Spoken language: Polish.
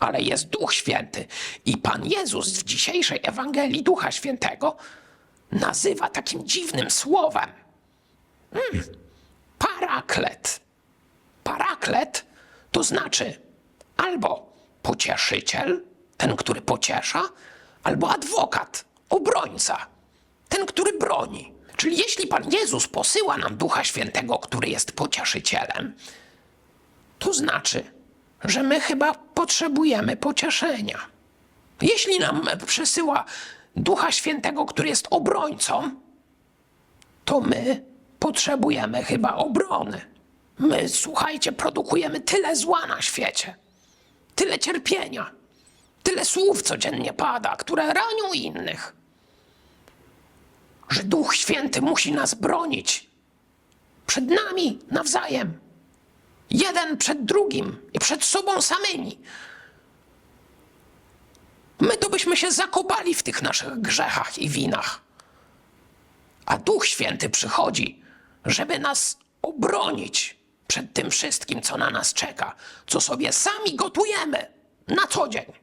ale jest Duch Święty. I Pan Jezus w dzisiejszej Ewangelii Ducha Świętego nazywa takim dziwnym słowem. Hmm, paraklet. Paraklet to znaczy albo pocieszyciel, ten, który pociesza, albo adwokat, obrońca, ten, który broni. Czyli jeśli Pan Jezus posyła nam Ducha Świętego, który jest pocieszycielem, to znaczy, że my chyba potrzebujemy pocieszenia. Jeśli nam przesyła Ducha Świętego, który jest obrońcą, to my potrzebujemy chyba obrony. My, słuchajcie, produkujemy tyle zła na świecie, tyle cierpienia, tyle słów codziennie pada, które ranią innych, że Duch Święty musi nas bronić przed nami nawzajem. Jeden przed drugim i przed sobą samymi. My to byśmy się zakopali w tych naszych grzechach i winach. A Duch Święty przychodzi, żeby nas obronić przed tym wszystkim, co na nas czeka, co sobie sami gotujemy na co dzień.